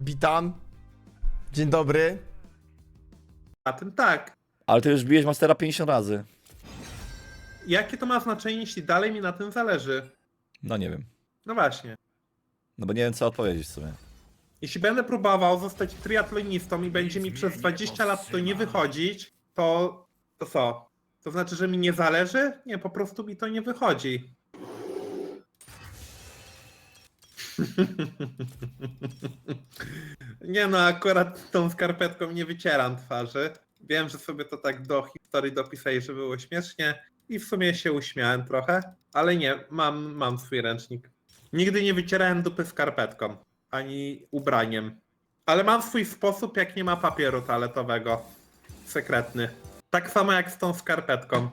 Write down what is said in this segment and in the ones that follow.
Witam. Dzień dobry. A tym tak. Ale ty już biłeś Mastera 50 razy. Jakie to ma znaczenie, jeśli dalej mi na tym zależy? No nie wiem. No właśnie. No bo nie wiem co odpowiedzieć w sumie. Jeśli będę próbował zostać triatlonistą i będzie mi przez 20 lat to nie wychodzić, to, to co? To znaczy, że mi nie zależy? Nie, po prostu mi to nie wychodzi. Nie no, akurat tą skarpetką nie wycieram twarzy. Wiem, że sobie to tak do historii dopisali, że było śmiesznie i w sumie się uśmiałem trochę, ale nie, mam, mam swój ręcznik. Nigdy nie wycierałem dupy skarpetką, ani ubraniem. Ale mam swój sposób, jak nie ma papieru toaletowego. Sekretny. Tak samo jak z tą skarpetką.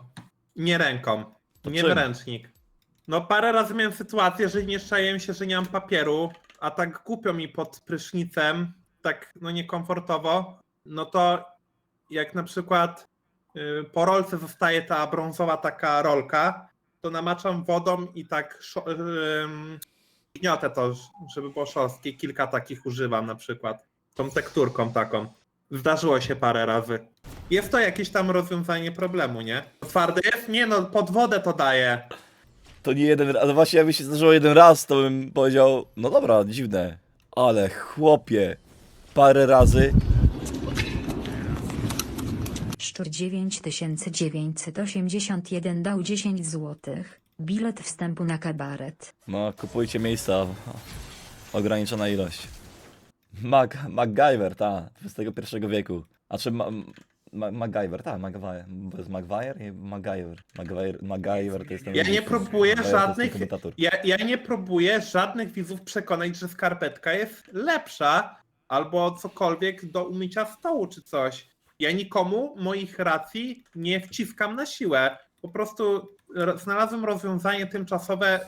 Nie ręką. Nie w czym? ręcznik. No parę razy miałem sytuację, że nie szczaiłem się, że nie mam papieru, a tak głupio mi pod prysznicem, tak no niekomfortowo, no to jak na przykład y, po rolce zostaje ta brązowa taka rolka, to namaczam wodą i tak szo- ym, gniotę to, żeby było szorstkie. Kilka takich używam na przykład. Tą tekturką taką. Zdarzyło się parę razy. Jest to jakieś tam rozwiązanie problemu, nie? Twarde jest? Nie no, pod wodę to daje. To nie jeden raz, ale właśnie jakby się zdarzyło jeden raz, to bym powiedział, no dobra, dziwne. Ale chłopie, parę razy. Szczur 9981 dał 10 zł. Bilet wstępu na kabaret. No, kupujcie miejsca. Ograniczona ilość. Mac, MacGyver, ta, XXI wieku. A czy ma, ma, MacGyver, tak, MacGyver. Jest MacGyver i MacGyver. MacGyver, MacGyver to jest ten... Ja nie próbuję MacGyver to jest ten żadnych. komentator. Ja, ja nie próbuję żadnych widzów przekonać, że skarpetka jest lepsza albo cokolwiek do umycia stołu czy coś. Ja nikomu moich racji nie wciskam na siłę. Po prostu ro- znalazłem rozwiązanie tymczasowe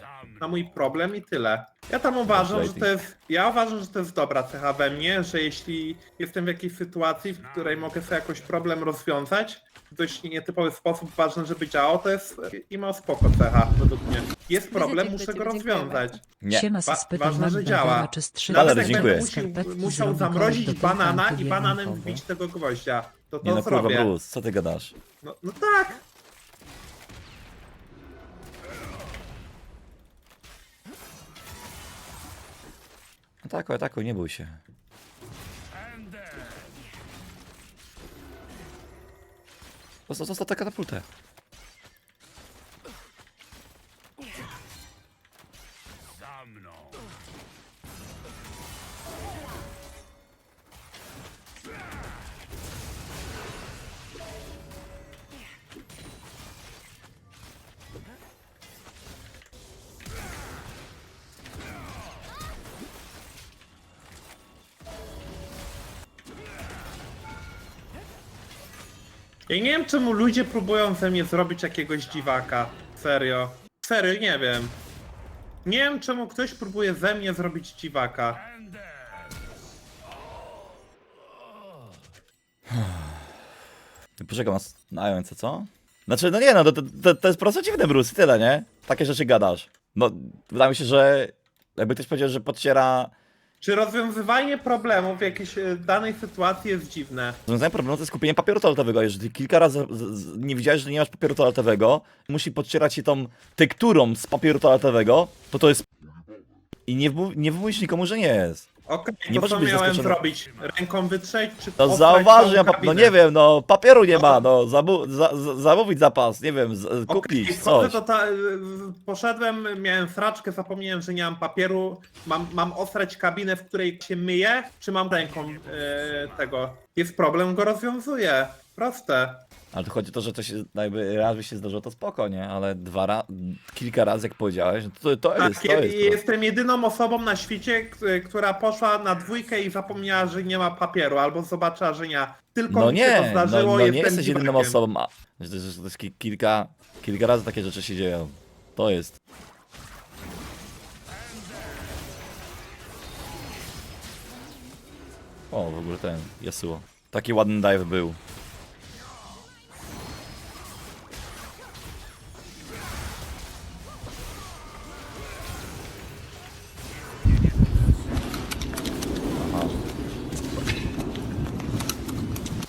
na mój problem i tyle. Ja tam uważam, że to jest. Ja uważam, że to jest dobra cecha we mnie, że jeśli jestem w jakiejś sytuacji, w której mogę sobie jakoś problem rozwiązać w dość nietypowy sposób, ważne, żeby działał, to jest i ma spoko cecha według mnie. Jest problem, muszę go rozwiązać. Nie. Siema spytał ważne, że działa. Czy Valer, Nawet jak dziękuję. będę musiał, skarpetki musiał zrobi zamrozić do banana i bananem wbić tego gwoździa, to Nie to no kurwa, zrobię. Bruce, co ty gadasz? No, no tak. Atakuj, atakuj, nie bój się. Zostaw, zostaw tę katapultę. Ja nie wiem, czemu ludzie próbują ze mnie zrobić jakiegoś dziwaka. Serio. Serio, nie wiem. Nie wiem, czemu ktoś próbuje ze mnie zrobić dziwaka. Poczekam na nające, co? Znaczy, no nie no, to, to, to jest po prostu dziwne, Bruce, tyle, nie? Takie rzeczy gadasz. No, wydaje mi się, że jakby ktoś powiedział, że podciera... Czy rozwiązywanie problemów w jakiejś e, danej sytuacji jest dziwne? Rozwiązanie problemu to jest kupienie papieru toaletowego. Jeżeli kilka razy nie widziałeś, że nie masz papieru toaletowego, musi podcierać się tą tekturą z papieru toaletowego, to to jest... I nie, wmów- nie wymówisz nikomu, że nie jest. Okej, Nie to co być miałem zaskoczony. zrobić? Ręką wytrzeć, czy No ostrać zauważ, całą ja, pa- no kabinę? nie wiem, no papieru nie No ma, to- no zamu, za, za, zamówić zapas, nie wiem, z, kupić coś. To, ta, y, poszedłem, miałem sraczkę, zapomniałem, że nie mam papieru. Mam, mam osrać kabinę, w której się myję, czy mam ręką y, tego? Jest problem, go rozwiązuję. Proste. Ale tu chodzi o to, że to się, jakby raz by się zdarzyło, to spoko, nie? Ale dwa ra kilka razy jak powiedziałeś, no to, to Tak, jest, to ja- jest. jestem jedyną osobą na świecie, która poszła na dwójkę i zapomniała, że nie ma papieru, albo zobaczyła, że nie. Tylko No mi się to nie, no, zdarzyło, no nie jesteś jedyną osobą, a że to, że to kilka, kilka razy takie rzeczy się dzieją. To jest. O, w ogóle ten, Yasuo. Taki ładny dive był.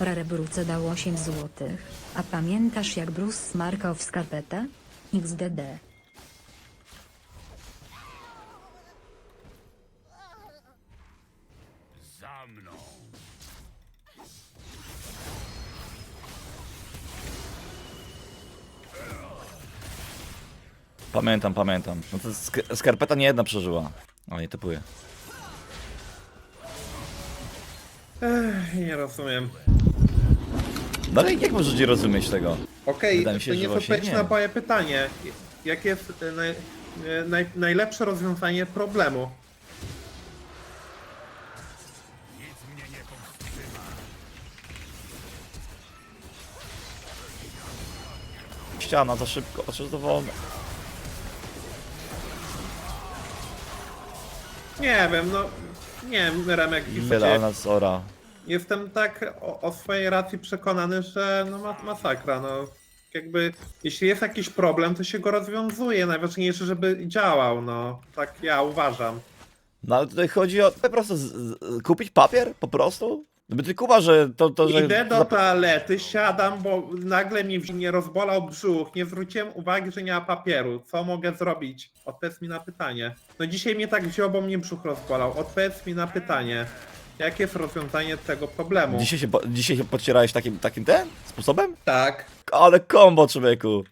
Rare Bruce dał 8 złotych. A pamiętasz jak Bruce smarkał w skarpetę? XDD. Pamiętam, pamiętam. No to sk- skarpeta nie jedna przeżyła. O, nie typuję. Ech, nie rozumiem. No ale jak możecie rozumieć tego? Okej, Wydaje mi się, to że właśnie nie. na moje pytanie. Jakie jest e, naj, e, naj, najlepsze rozwiązanie problemu? Ściana za szybko, chociaż za wolno. Nie wiem, no... Nie wiem, Remek, w Wydalna Sora. Jestem tak o, o swojej racji przekonany, że no ma, masakra, no. Jakby, jeśli jest jakiś problem, to się go rozwiązuje. Najważniejsze, żeby działał, no. Tak ja uważam. No ale tutaj chodzi o po prostu z, z, kupić papier, po prostu? Gdyby ty kuba, że to, to że... Idę do toalety, siadam, bo nagle mi nie rozbolał brzuch. Nie zwróciłem uwagi, że nie ma papieru. Co mogę zrobić? Odpowiedz mi na pytanie. No dzisiaj mnie tak wziął, bo mnie brzuch rozbolał. Odpowiedz mi na pytanie. Jakie jest rozwiązanie tego problemu? Dzisiaj się, po- dzisiaj się podcierałeś takim, takim ten sposobem? Tak. Ale kombo, człowieku.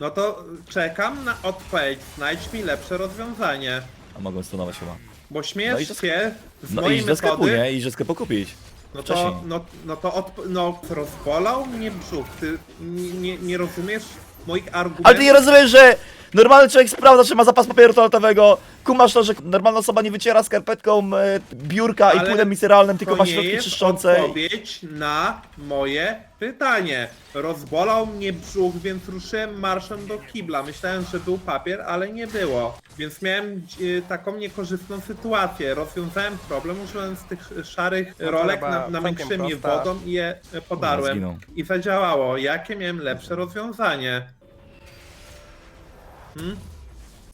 No to czekam na odpowiedź. Znajdź mi lepsze rozwiązanie. A mogą stunować chyba. Bo śmiesz No i to- się z No mojej idź do sklepu, metody. nie? Idź do sklepu kupić. No Wcześniej. to, no, no to odp- no, rozbolał mnie brzuch. Ty nie, nie, nie rozumiesz moich argumentów. Ale ty nie rozumiesz, że normalny człowiek sprawdza, czy ma zapas papieru toaletowego. Kumasz to, że normalna osoba nie wyciera skarpetką e, biurka i Ale płynem mineralnym, tylko ma środki czyszczące. odpowiedź na moje pytanie. Rozbolał mnie brzuch, więc ruszyłem marszem do kibla. Myślałem, że był papier, ale nie było. Więc miałem e, taką niekorzystną sytuację. Rozwiązałem problem, używając tych szarych No rolek, chyba na, całkiem prosta. wodą i je e, zginął. podarłem. I zadziałało. Jakie miałem lepsze rozwiązanie? Hmm?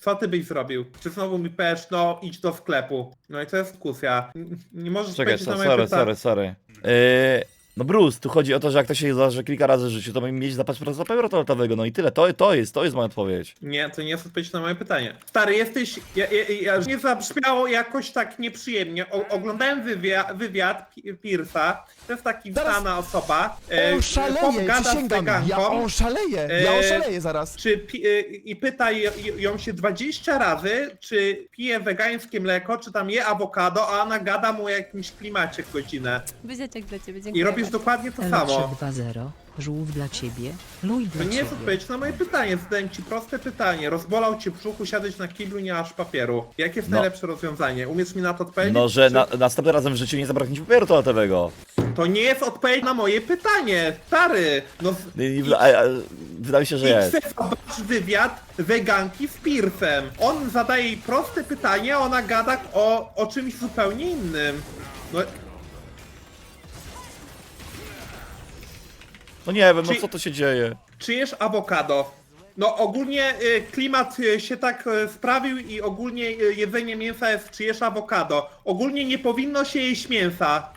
Co ty byś zrobił? Czy znowu mi powiesz, no idź do sklepu? No i to jest dyskusja. N- Nie możesz Czekaj, odpowiedzieć na so, moje sorry, pytanie. sorry, sorry. Yy, no Bruce, tu chodzi o to, że jak to się zdarzy kilka razy w życiu, to powinien mieć zapas papieru toaletowego, no i tyle. To, to jest, to jest moja odpowiedź. Nie, to nie jest odpowiedź na moje pytanie. Stary, jesteś. Ja, ja, ja, nie zabrzmiało jakoś tak nieprzyjemnie. O, oglądałem wywiad, wywiad Pi- Pierce'a. To jest taki Zaraz- znana osoba. e, On szaleje, z przysięgam, ja weganką. on szaleje, ja on szaleje zaraz. Czy pi- e, i pyta ją się 20 razy, czy pije wegańskie mleko, czy tam je awokado, a ona gada mu o jakimś klimacie w godzinę. Wyzieczek dla ciebie, dziękuję. I robisz dokładnie to samo. L320. Żółw dla ciebie. Luj To dla nie jest ciebie. odpowiedź na moje pytanie. Zadałem ci proste pytanie. Rozbolał cię brzuch, usiadłeś na kiblu, nie masz papieru. Jakie jest No. najlepsze rozwiązanie? Umiesz mi na to odpowiedzieć? No, że Czy- na, następnym razem w życiu nie zabraknie ci papieru toaletowego. To nie jest odpowiedź na moje pytanie, stary. No, I, i, a, a, wydaje mi się, że i jest. chcę zobaczyć wywiad weganki z Piersem. On zadaje jej proste pytanie, a ona gada o, o czymś zupełnie innym. No, No nie wiem, no Czy- co to się dzieje? czy jesz awokado? No ogólnie y, klimat y, się tak y, sprawił i ogólnie y, jedzenie mięsa jest czy jesz awokado. Ogólnie nie powinno się jeść mięsa.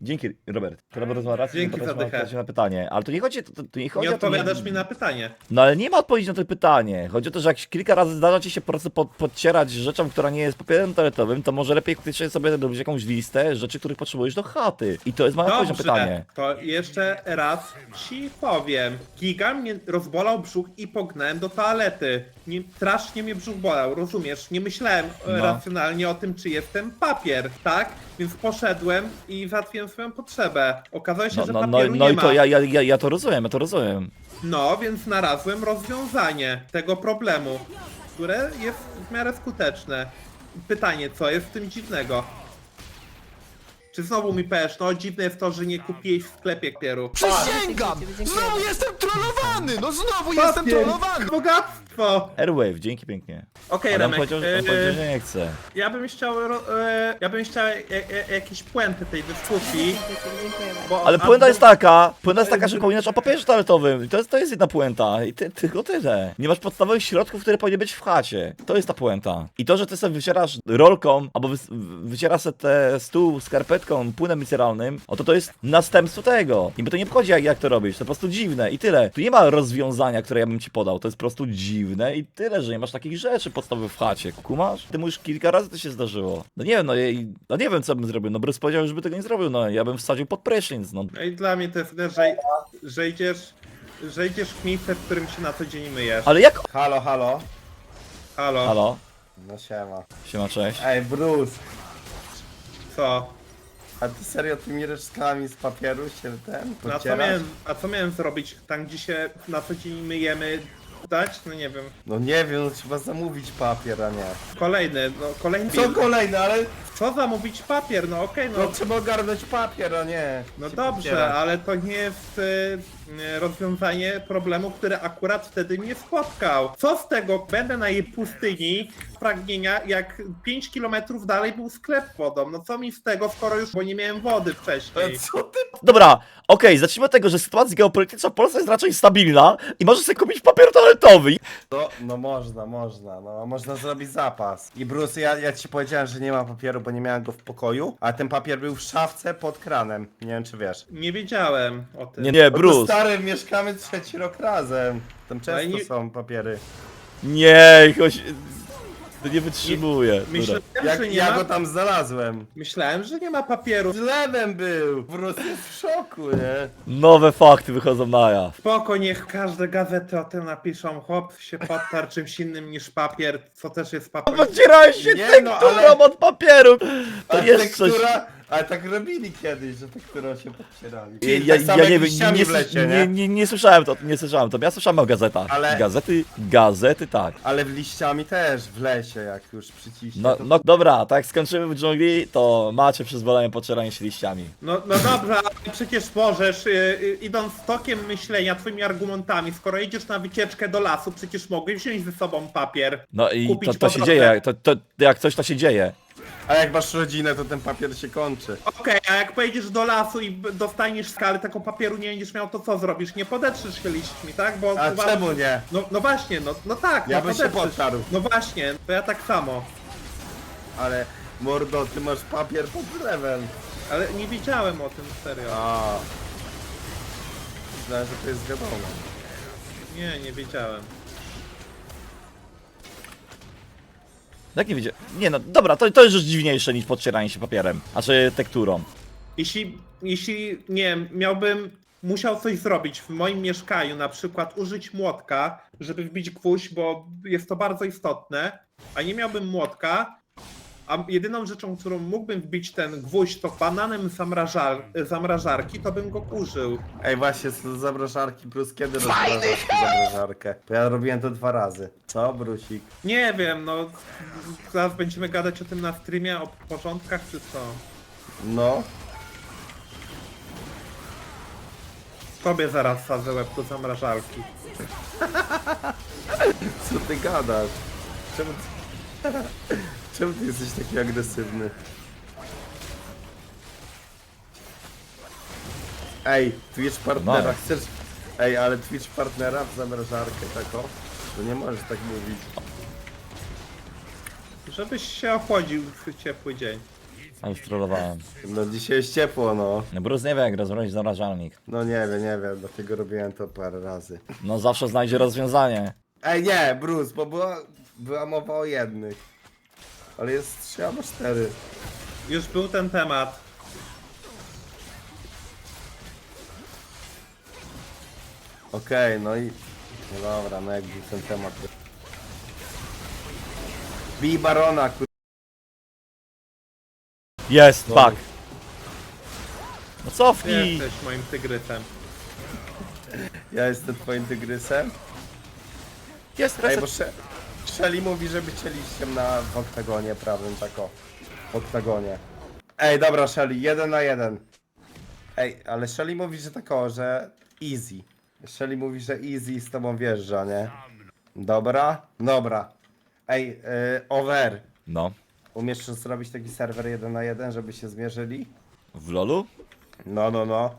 Dzięki, Robert. Teraz rozmawiam rację, Dzięki za dychę. na pytanie. Ale tu nie chodzi, to, to, to nie chodzi Nie o to, odpowiadasz mi na pytanie. No ale nie ma odpowiedzi na to pytanie. Chodzi o to, że jak kilka razy zdarza ci się po prostu pod, podcierać rzeczą, która nie jest papierem toaletowym, to może lepiej faktycznie sobie robić jakąś listę rzeczy, których potrzebujesz do chaty. I to jest moja odpowiedź na pytanie. to jeszcze raz ci powiem. Giga mnie rozbolał brzuch i pognałem do toalety. Nie, strasznie mnie brzuch bolał, rozumiesz? Nie myślałem e, No. racjonalnie o tym, czy jestem papier, tak? Więc poszedłem i załatwiłem swoją potrzebę. Okazało się, No, że no, no, papieru no nie i ma. to ja, ja, ja, ja to rozumiem, ja to rozumiem. No, więc znalazłem rozwiązanie tego problemu, które jest w miarę skuteczne. Pytanie, co jest w tym dziwnego? Czy znowu mi powiesz, no dziwne jest to, że nie kupiłeś w sklepie papieru. Przysięgam! Znowu jestem trollowany! No znowu jestem Papier, trollowany! Bogactwo! Airwave, dzięki pięknie. Okej, Ale on Remek, powiedział, że- on e, powiedział, że nie chce. ja bym chciał, ro- e, ja bym chciał e, e, jakieś puenty tej dyskusji, Dziękuję, dziękuję bardzo. bo... Ale puenta jest taka, puenta jest taka, że powinieneś o papierze toaletowym. I to jest, to jest jedna puenta. I ty, tylko tyle. Nie masz podstawowych środków, które powinny być w chacie. To jest ta puenta. I to, że ty sobie wycierasz rolką, albo wy, wycierasz sobie te stół skarpetką karpetką, płynem mineralnym, oto to jest następstwo tego. I mi to nie wchodzi jak, jak to robisz, to po prostu dziwne i tyle. Tu nie ma rozwiązania, które ja bym ci podał, to jest po prostu dziwne i tyle, że nie masz takich rzeczy podstawowych w chacie. Kumasz? Ty mówisz kilka razy to się zdarzyło. No nie wiem, no, no nie wiem co bym zrobił, no Bruce powiedział, żeby tego nie zrobił, no ja bym wsadził pod prysznic, no. No i dla mnie to jest, że, że idziesz, że idziesz w miejsce, w którym się na co dzień myjesz. Ale jak... Halo, halo. Halo, Halo? No siema. Siema, cześć. Ej, Bruce, co? a ty serio tymi resztkami z papieru się ten No, a, co pocierasz? miałem, a co miałem zrobić? Tam, gdzie się na co dzień myjemy, dać? No nie wiem. No nie wiem, no trzeba zamówić papier, a nie. Kolejny, no kolejny. Co kolejne, ale Co zamówić papier? No okej, no no. trzeba ogarnąć papier, a nie. No się dobrze, ale to nie jest y, y, rozwiązanie problemu, który akurat wtedy mnie spotkał. Co z tego? Będę na jej pustyni pragnienia, jak 5 km dalej był sklep wodą. No co mi z tego, skoro już, bo nie miałem wody wcześniej. Co ty? Dobra, okej, zacznijmy od tego, że sytuacja geopolityczna w Polsce jest raczej stabilna i możesz sobie kupić papier toaletowy. No, no można, można, no można zrobić zapas. I Bruce, ja, ja ci powiedziałem, że nie ma papieru, bo nie miałem go w pokoju, a ten papier był w szafce pod kranem. Nie wiem, czy wiesz. Nie wiedziałem o tym. Nie, nie, No to Bruce. stary, mieszkamy trzeci rok razem. Tam często No i nie- są papiery. Nie, choć... To nie wytrzymuje. Myślałem, Jak że nie ja ma... go tam znalazłem. Myślałem, że nie ma papieru. Z lewem był! Bruce jest w szoku, nie? Nowe fakty wychodzą na jaw. Spoko, niech każde gazety o tym napiszą. Chłop się podtarł czymś innym niż papier, co też jest papier. Wycierałeś się Nie, tekturą no, ale- od papieru. To jest coś... ale tak robili kiedyś, że tekturą się podcierali. Ja, Czyli ja, tak samo ja jak nie wiem, liściami nie, w lesie, nie, nie? nie, nie słyszałem to, nie słyszałem to. Ja słyszałem o gazetach. Ale- Gazety, gazety tak. Ale w liściami też, w lesie, jak już przyciśnie. No, to... no dobra, tak jak skończymy w dżungli, to macie przyzwolenie pocierania się liściami. No, no dobra, ale przecież możesz, y, y, idąc tokiem myślenia, twoimi argumentami, skoro idziesz na wycieczkę do lasu, przecież mogłeś wziąć ze sobą papier. No i Kupić to, to się dzieje, to, to, jak coś to się dzieje. A jak masz rodzinę, to ten papier się kończy. Okej, a jak pojedziesz do lasu i b- dostaniesz skale, tego papieru nie będziesz miał, to co zrobisz? Nie podetrzesz się liśćmi, tak? Bo A uważasz- czemu nie? No, no właśnie, no, no tak, Ja no bym się podtarł. No właśnie, to ja tak samo. Ale mordo, ty masz papier pod lewem. Ale nie wiedziałem o tym serio. A. Myślałem, że to jest wiadomo. Nie, nie wiedziałem. Jak nie wiecie? Nie no, dobra, to, to jest już dziwniejsze niż podcieranie się papierem, a czy tekturą. Jeśli, jeśli, nie wiem, miałbym, musiał coś zrobić w moim mieszkaniu, na przykład użyć młotka, żeby wbić gwóźdź, bo jest to bardzo istotne, a nie miałbym młotka, a jedyną rzeczą, którą mógłbym wbić ten gwóźdź, to bananem zamrażar, zamrażarki, to bym go użył. Ej, właśnie, co do zamrażarki, plus kiedy rozmrażasz zamrażarkę? Bo ja robiłem to dwa razy. Co, Brusik? Nie wiem, no, zaraz będziemy gadać o tym na streamie, o porządkach, czy co? No. Tobie zaraz sadzę łeb do zamrażarki. Co ty gadasz? Czemu ty... Czemu ty jesteś taki agresywny? Ej, Twitch partnera, No. chcesz... Ej, ale Twitch partnera w zamrażarkę taką? To nie możesz tak mówić. Żebyś się ochłodził w ciepły dzień. A już trollowałem. No dzisiaj jest ciepło, no. No Bruce nie wie jak rozrobić zamrażalnik. No nie wiem, nie wiem, dlatego robiłem to parę razy. No zawsze znajdzie rozwiązanie. Ej, nie, Bruce, bo była, była mowa o jednych. Ale jest trzy albo cztery. Już był ten temat. Okej, no i... No dobra, no jak był ten temat. Bij Barona, kur... Jest, No. fuck. No Ty cofnij! jesteś moim tygrysem. Ja jestem twoim tygrysem. Jest Ej, bo reset. Shelly mówi, że bycie liściem na w oktagonie prawym, tak o. W oktagonie. Ej, dobra Shelly, jeden na jeden. Ej, ale Shelly mówi, że tak o, że easy. Shelly mówi, że easy z tobą wjeżdża, nie? Dobra? Dobra. Ej, yy, over. No. Umiesz zrobić taki serwer jeden na jeden, żeby się zmierzyli? W lolu? No, no, no.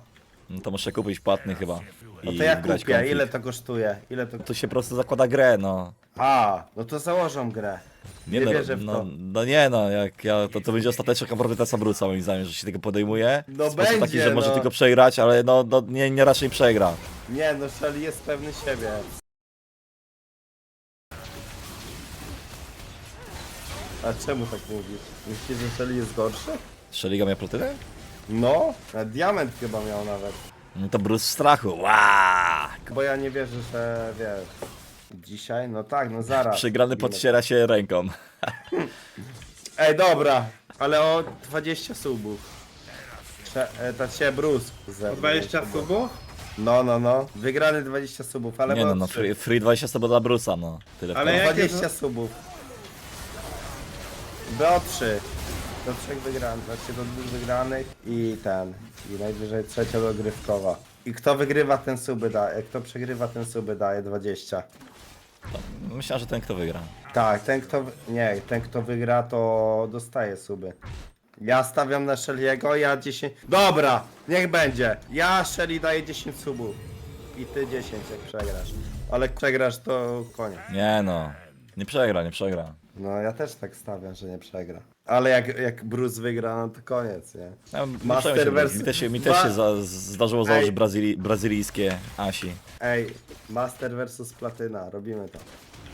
No to muszę kupić płatny chyba. No to ja grać kupię, konfig. ile to kosztuje? Ile to... To się po prostu zakłada grę, no. A, no to założą grę. Nie, Nie no, wierzę w no, to. no nie no, jak ja, to, to będzie ostateczna konfrontacja Bruce'a moim zdaniem, że się tego podejmuje. No sposób taki, będzie, że może no. tylko przegrać, ale no, no nie, nie raczej przegra. Nie no, Shelly jest pewny siebie. A czemu tak mówisz? Myślisz, że Shelly jest gorszy? Szeliga miał platynę? No, a diament chyba miał nawet. No to Bruce w strachu. Ła! Bo ja nie wierzę, że wiesz. Dzisiaj? No tak, no zaraz. Przegrany podciera się ręką. Ej, dobra, ale o 20 subów. Prze- e, to się Bruce. O zerwał. 20 subów? No, no, no. Wygrany 20 subów, ale Nie no, no trzy. free, free 20 to dla Bruce'a, no. Tyle Ale w to. jak- 20 subów. BO3. Do trzech wygranych, znaczy do dwóch wygranych i ten. I najwyżej trzecia dogrywkowa. I kto wygrywa ten suby daje, kto przegrywa ten suby daje 20. Myślałem, że ten kto wygra. Tak, ten kto, nie, ten kto wygra to dostaje suby. Ja stawiam na Shelly'ego, ja 10, dobra, niech będzie. Ja Shelly daję 10 subów. I ty 10 jak przegrasz. Ale jak przegrasz to koniec. Nie no, nie przegra, nie przegra. No ja też tak stawiam, że nie przegra. Ale jak, jak Bruce wygra, no to koniec, nie? Ja, nie Master się, wersy- Mi też się, mi też Ba- się za, zdarzyło założyć Ej. brazyli, brazylijskie Asi. Ej, Master versus Platyna, robimy to.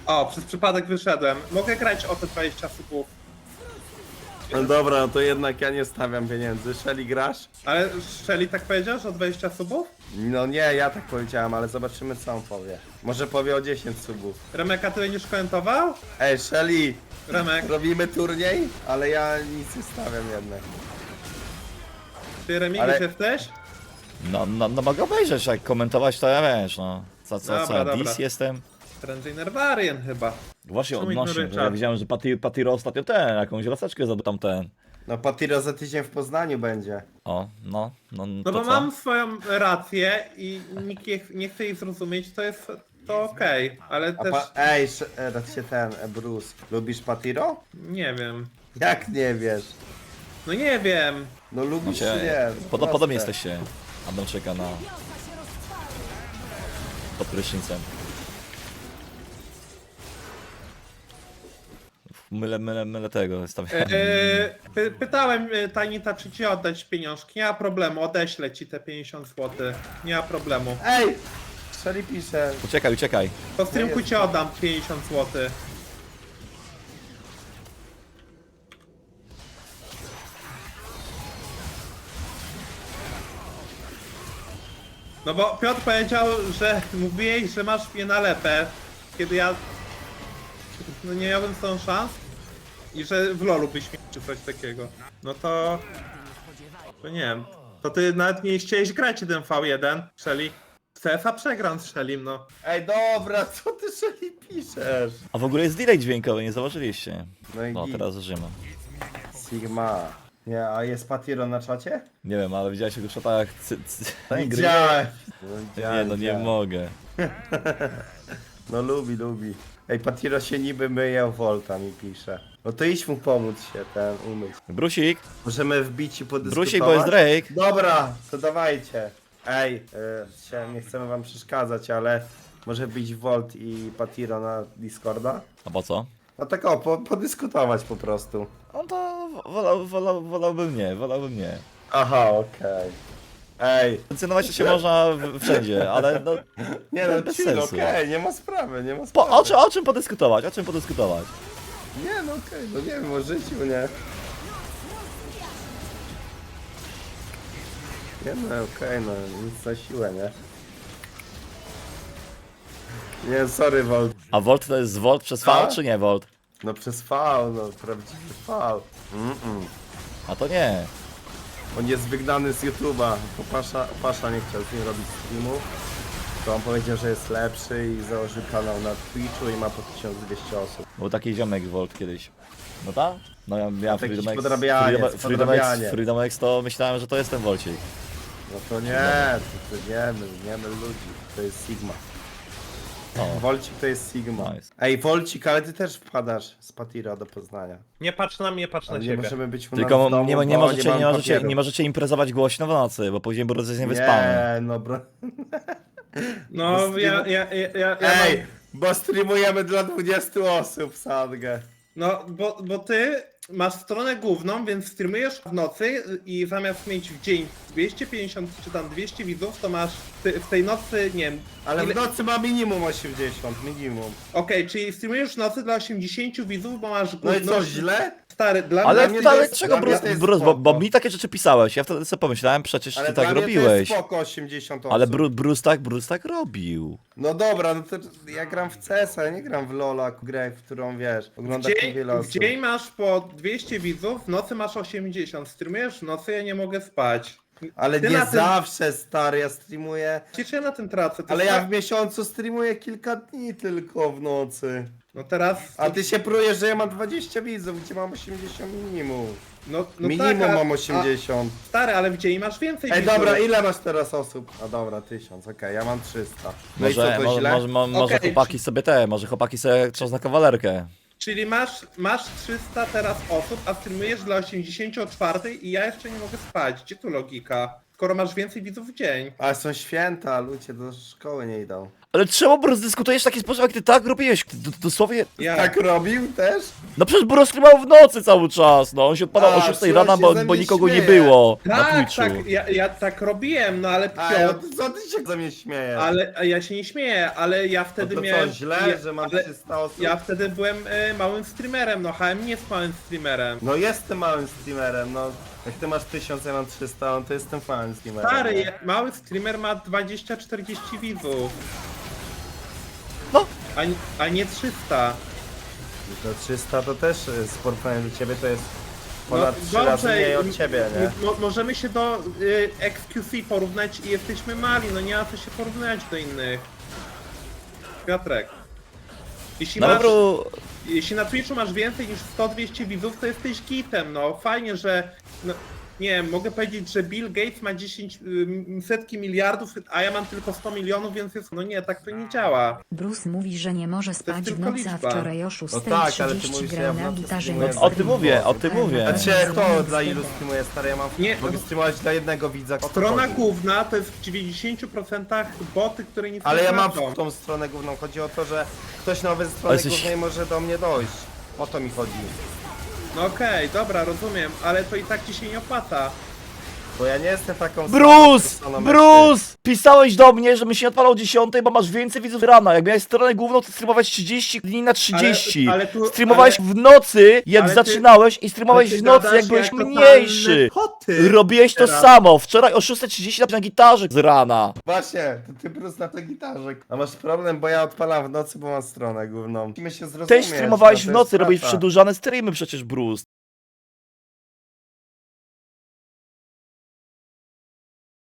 O, przez przypadek wyszedłem. Mogę grać o te 20 subów. No dobra, no to jednak ja nie stawiam pieniędzy. Shelly grasz? Ale Shelly tak powiedział, że o 20 subów? No nie, ja tak powiedziałem, ale zobaczymy co on powie. Może powie o 10 subów. Remek, a ty będziesz komentował? Ej, Shelly, Remek, robimy turniej? Ale ja nic nie stawiam jednak. ty Remigiusz Ale- jesteś? No, no, no mogę obejrzeć, jak komentować to ja wiesz, no. Co, co, co, Dobra, ja dobra. dis jestem? Transgender Varian chyba. Właśnie Czemu odnośnie, bo ja widziałem, że Pati, Patiro ostatnio ten, jakąś laseczkę zadał tam ten. No Patiro za tydzień w Poznaniu będzie. O, no, no, No to bo co? mam swoją rację i nikt nie, nie chce jej zrozumieć, to jest to okej, ale A też pa- Ej, sz- e, raz się ten, e, Bruce. Lubisz Patiro? nie wiem. Jak nie wiesz? No nie wiem. No lubisz czy nie? Pod, Proste. podobnie jesteście. Adam czeka na... Pod prysznicem. Mylę, mylę, mylę tego, stawiam. E, e, py, pytałem e, Tanita, czy ci oddać pieniążki. Nie ma problemu, odeślę ci te 50 zł. Nie ma problemu. Ej! Shelly pisze. Uciekaj, uciekaj. Po streamku ci oddam 50 zł. No bo Piotr powiedział, że mówiłeś, że masz mnie na lepę, kiedy ja no nie miałbym z tą szans i że w lolu byś miał czy coś takiego. No to... To nie wiem. To ty nawet nie chciałeś grać jeden V1, Shelly. CSa przegram z Shellim, no. Ej, dobra, co ty Shelly piszesz? A w ogóle jest delay dźwiękowy, nie zauważyliście. No i No, git. teraz Rzyma. Sigma. Nie, a jest Patiro na czacie? Nie wiem, ale widziałeś jego szata jak cy, cy, gry? Widziałem. No, Nie, no nie mogę. No lubi, lubi. Ej, Patiro się niby myje o Volta, mi pisze. No to idź mu pomóc się, ten umyć. Brusik, Możemy wbić i podyskutować? Brusik, bo jest Drake. Dobra, to dawajcie. Ej, y, się, nie chcemy wam przeszkadzać, ale może bić Volt i Patiro na Discorda? A po co? No tak o, po, podyskutować po prostu. On to wolał, wolał, wolałbym nie, wolałbym nie. Aha, okej. Ej, Funkcjonować się można w- wszędzie, ale no... nie no, Bez chill, sensu. okej, nie ma sprawy, nie ma Po, sprawy. o, czym, o czym podyskutować? O czym podyskutować? Nie no, okej, no nie wiem, o życiu, nie? Nie no, okej, no, nic na siłę, nie? Nie, sorry, Volt. A Volt to jest Volt przez V, A? czy nie Volt? No przez V, no, prawdziwy V. Mm-mm. A to nie. On jest wygnany z YouTube'a, bo Pasza, Pasza nie chciał z nim robić streamu. To on powiedział, że jest lepszy i założył kanał na Twitchu i ma po 1200 osób. Był taki ziomek Volt kiedyś. No tak? No ja miałem to jakiś Freedom X, podrabianiec, Freedom, Freedom, X, podrabianie. Freedom X to myślałem, że to jest ten Volcik. No to nie, to, to nie myl, nie myl ludzi, to jest Sigma. O, Volcik to jest Sigma. Nice. Ej, Volcik, ale ty też wpadasz z Patira do Poznania. Nie patrz na mnie, patrz Ale na nie ciebie. możemy być u Tylko nas w domu, nie, ma- nie, bo możecie, mam nie, możecie, papieru. nie możecie imprezować głośno w nocy, bo później Bruce jest niewyspany. Nie, no bro. No, ja, ja, ja, ja, ja Ej, mam... bo streamujemy dla 20 osób, Sadgę. No, bo, bo ty masz stronę główną, więc streamujesz w nocy i zamiast mieć w dzień 250 czy tam 200 widzów, to masz ty, w tej nocy, nie wiem, Ale ile- w nocy ma minimum 80, minimum. Okej, czyli streamujesz w nocy dla 80 widzów, bo masz No i co, źle? Stary, dla Ale, mnie to ale jest- czego dla mnie to jest bo, bo mi takie rzeczy pisałeś, ja wtedy sobie pomyślałem, przecież Ale ty dla tak mnie to jest robiłeś. spoko 80 osób. Ale Bru, Bruce tak, Bruce tak robił. No dobra, no to ja gram w CS, ja nie gram w LoL'a, grę, w którą wiesz, ogląda w tu dzień, wiele w osób. dzień masz po 200 widzów, w nocy masz 80. Streamujesz w nocy, ja nie mogę spać. Ale Ty nie na tym- zawsze, stary, ja streamuję. Przecież ja na tym tracę. to Ale jest ja tak- w miesiącu streamuję kilka dni tylko w nocy. No teraz... A ty się prujesz, że ja mam 20 widzów, gdzie mam 80 minimum. No, no minimum tak, a- mam 80. A, stary, ale w dzień masz więcej Ej, widzów. dobra, ile masz teraz osób? A dobra, 1000, okej, ja mam 300. No Może, i co, to może, źle? może, mo- może Okej, chłopaki sobie te, może chłopaki sobie czas na kawalerkę. Czyli masz, masz 300 teraz osób, a streamujesz dla 84 i ja jeszcze nie mogę spać. Gdzie tu logika? Skoro masz więcej widzów w dzień. Ale są święta, ludzie do szkoły nie idą. Ale czemu Bruce dyskutujesz w taki sposób, jak ty tak robiłeś? Ty d- dosłownie... Ja. Tak robił też? No przecież Bruce streamował w nocy cały czas, no. On się odpadał A, o 6 czy on rana, się bo, ze bo mnie nikogo nie śmieje? było na Tak, Twitchu. tak, ja, ja tak robiłem, no ale A, ja, Piotr, co ty się ze mnie śmiejesz? ale a ja się nie śmieję, ale ja no wtedy to miałem... co, źle, ja, że mam ale 300 osób? Ja wtedy byłem e, małym streamerem, no HM nie jest małym streamerem. No jestem małym streamerem, no. Jak ty masz 1000, ja mam 300, no to jestem małym streamerem. Stary, nie? je- mały streamer ma 20-40 widzów. No. A, nie- a nie 300. I To 300 to też y, z porównaniem do ciebie to jest ponad No, 3 razy dobrze, mniej od ciebie, nie? Mo, możemy się do y, XQC porównać i jesteśmy mali, no nie ma co się porównywać do innych. Piotrek. Jeśli, No masz, jeśli na Twitchu masz więcej niż 100-200 widzów, to jesteś gitem, no fajnie, że... No, nie mogę powiedzieć, że Bill Gates ma 10 y, setki miliardów, a ja mam tylko 100 milionów, więc jest... No nie, tak to nie działa. Bruce mówi, że nie może spać w tylko nocy, a liczba. wczoraj o 6.30 No tak, ale ty mówisz, że ja w na nocy gitarze streamuję. na O tym mówię, o tym mówię. Znaczy, kto dla ilu streamuje, stary? Ja mam... Nie, Mogę no- streamować dla jednego widza. Strona chodzi. główna to jest w 90% boty, które nic Ale nie ja mam znaczą. w tą stronę główną. Chodzi o to, że ktoś nowy ze strony jesteś- głównej może do mnie dojść. O to mi chodzi. No okej, dobra, rozumiem, ale to i tak ci się nie opłaca. Bo ja nie jestem taką Bruce! jak. Bruce! Pisałeś do mnie, że się odpalał o 10, bo masz więcej widzów rana. Jak miałeś stronę główną, to streamowałeś 30 dni na 30. Ale- ale tu- Streamowałeś w nocy, jak ale ty- zaczynałeś i streamowałeś ty w nocy, gadasz jak byłeś mniejszy. Koty. Robiłeś to teraz. samo. Wczoraj o 6.30 na- na gitarze z rana. Właśnie, to ty Bruce na tej gitarze. A masz problem, bo ja odpalam w nocy, bo mam stronę główną. Musimy się zrozumieć. Też streamowałeś no w to jest nocy, robiłeś praca. przedłużane streamy przecież, Bruce.